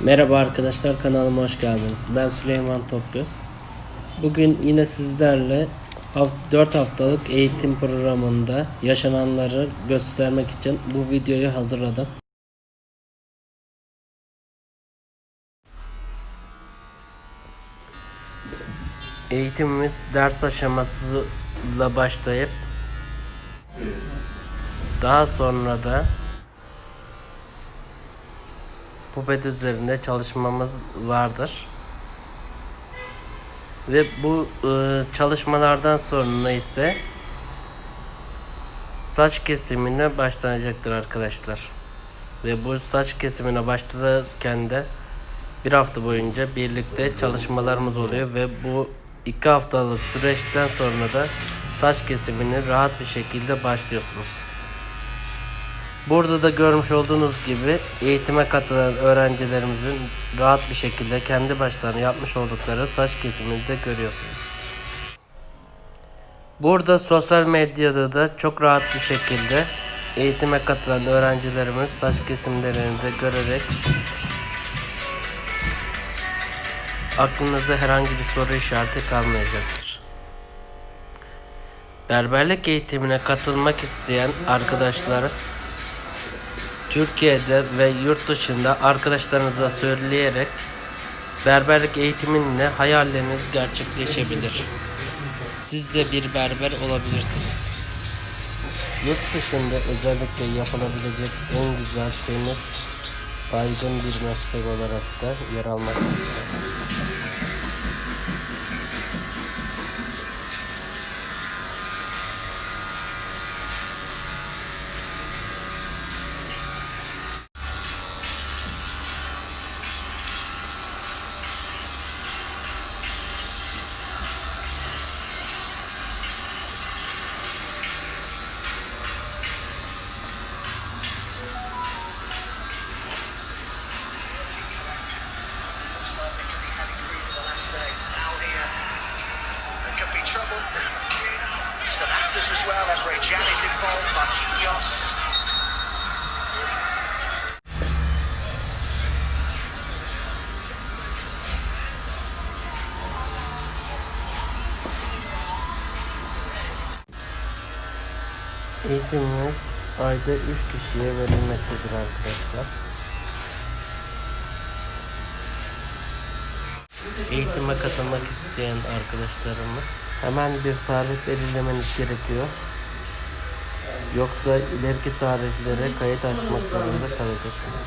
Merhaba arkadaşlar kanalıma hoş geldiniz. Ben Süleyman Tokgöz. Bugün yine sizlerle 4 haftalık eğitim programında yaşananları göstermek için bu videoyu hazırladım. Eğitimimiz ders aşamasıyla başlayıp daha sonra da Puppet üzerinde çalışmamız vardır. Ve bu e, çalışmalardan sonra ise saç kesimine başlanacaktır arkadaşlar. Ve bu saç kesimine başlarken de bir hafta boyunca birlikte çalışmalarımız oluyor ve bu iki haftalık süreçten sonra da saç kesimini rahat bir şekilde başlıyorsunuz. Burada da görmüş olduğunuz gibi eğitime katılan öğrencilerimizin rahat bir şekilde kendi başlarına yapmış oldukları saç kesimini de görüyorsunuz. Burada sosyal medyada da çok rahat bir şekilde eğitime katılan öğrencilerimiz saç kesimlerini de görerek aklınıza herhangi bir soru işareti kalmayacaktır. Berberlik eğitimine katılmak isteyen arkadaşlar Türkiye'de ve yurt dışında arkadaşlarınıza söyleyerek berberlik eğitiminle hayalleriniz gerçekleşebilir. Siz de bir berber olabilirsiniz. Yurt dışında özellikle yapılabilecek en güzel, temiz, saygın bir meslek olarak da yer almaktadır. Looks Actors as well. Emre Can is involved. Marquinhos. Eğitimimiz ayda 3 kişiye verilmektedir arkadaşlar. Eğitime katılmak isteyen arkadaşlarımız hemen bir tarih belirlemeniz gerekiyor. Yoksa ileriki tarihlere kayıt açmak zorunda kalacaksınız.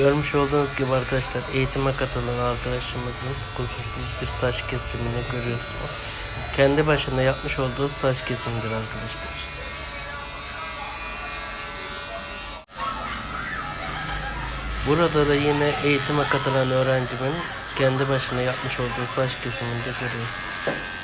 Görmüş olduğunuz gibi arkadaşlar eğitime katılan arkadaşımızın kusursuz bir saç kesimini görüyorsunuz. Kendi başına yapmış olduğu saç kesimidir arkadaşlar. Burada da yine eğitime katılan öğrencimin kendi başına yapmış olduğu saç kesimini de görüyorsunuz.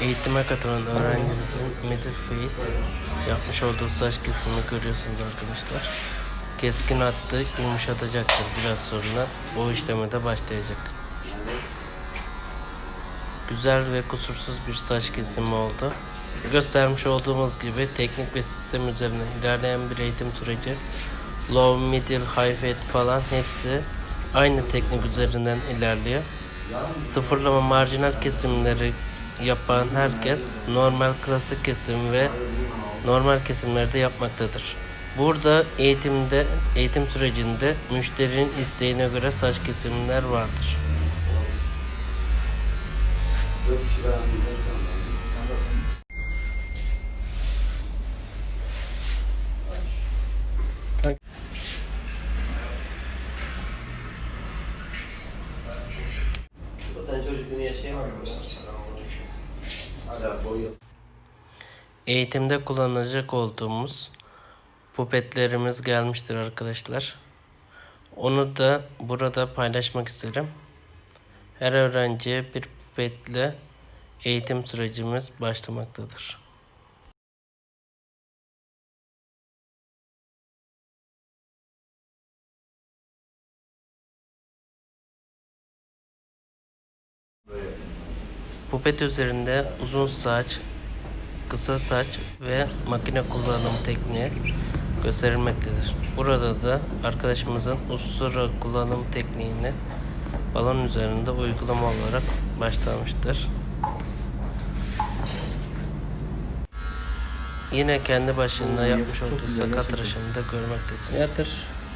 Eğitime katılan öğrencimizin Midfield yapmış olduğu saç kesimini görüyorsunuz arkadaşlar. Keskin hattı yumuşatacaktır biraz sonra. O işleme de başlayacak. Güzel ve kusursuz bir saç kesimi oldu. Göstermiş olduğumuz gibi teknik ve sistem üzerine ilerleyen bir eğitim süreci low, middle, high fat falan hepsi aynı teknik üzerinden ilerliyor. Sıfırlama marjinal kesimleri yapan herkes normal klasik kesim ve normal kesimlerde yapmaktadır. Burada eğitimde eğitim sürecinde müşterinin isteğine göre saç kesimler vardır. Eğitimde kullanacak olduğumuz pupetlerimiz gelmiştir arkadaşlar. Onu da burada paylaşmak isterim. Her öğrenciye bir pupetle eğitim sürecimiz başlamaktadır. Pupet üzerinde uzun saç, kısa saç ve makine kullanım tekniği gösterilmektedir. Burada da arkadaşımızın ustura kullanım tekniğini balon üzerinde uygulama olarak başlamıştır. Yine kendi başına yapmış olduğu sakat tıraşını da görmektesiniz. Yatır.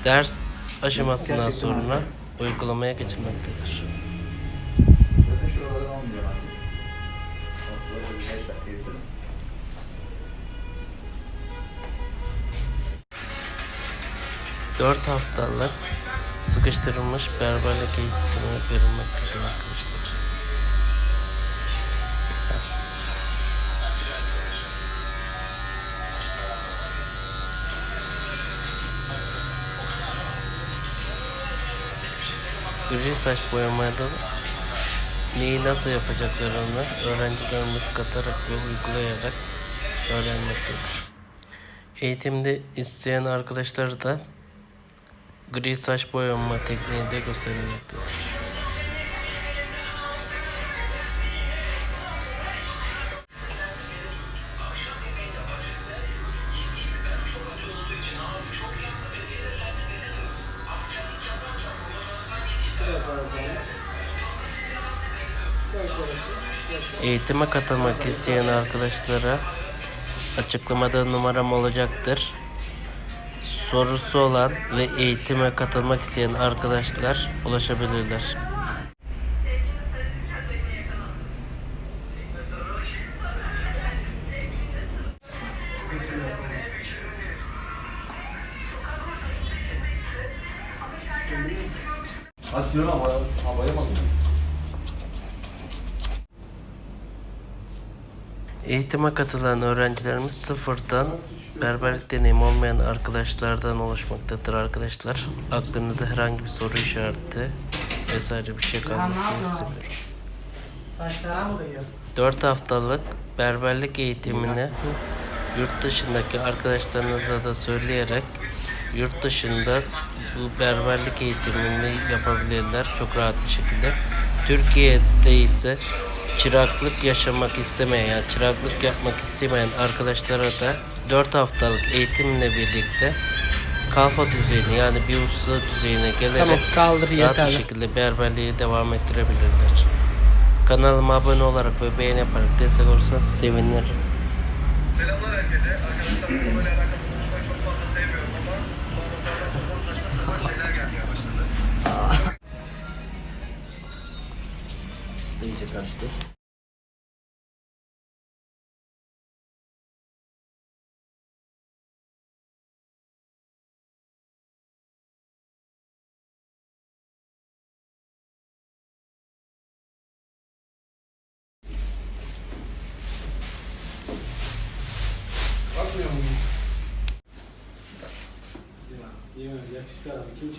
Ders aşamasından sonra uygulamaya geçilmektedir. Zaten şuralardan olmuyor. 5 dakika yeterim. 4 haftalık sıkıştırılmış berberlik eğitimi verilmektedir arkadaşlar. Gri saç boyamada neyi nasıl yapacaklarını öğrencilerimiz katarak ve uygulayarak öğrenmektedir. Eğitimde isteyen arkadaşlar da gri saç boyama tekniği de gösterilmektedir. Eğitime katılmak isteyen arkadaşlara açıklamada numaram olacaktır. Sorusu olan ve eğitime katılmak isteyen arkadaşlar ulaşabilirler. Eğitime katılan öğrencilerimiz sıfırdan berberlik deneyimi olmayan arkadaşlardan oluşmaktadır arkadaşlar. Aklınızda herhangi bir soru işareti vesaire bir şey kalmasını istemiyorum. Kıyıyor? 4 haftalık berberlik eğitimini yurt dışındaki arkadaşlarınıza da söyleyerek yurt dışında bu berberlik eğitimini yapabilirler çok rahat bir şekilde. Türkiye'de ise çıraklık yaşamak istemeyen, yani çıraklık yapmak istemeyen arkadaşlara da 4 haftalık eğitimle birlikte kalfa düzeyine yani bir usta düzeyine gelerek Tamam kaldır rahat bir yeterli. şekilde berberliği devam ettirebilirler. Kanalıma abone olarak ve beğeni yaparak destek olursanız sevinirim. Selamlar herkese. Arkadaşlar bu konuyla alakalı konuşmayı çok fazla sevmiyorum ama bazılardan sonra saçma sapan şeyler gelmeye başladı. İyice karıştır. Cara, aqui,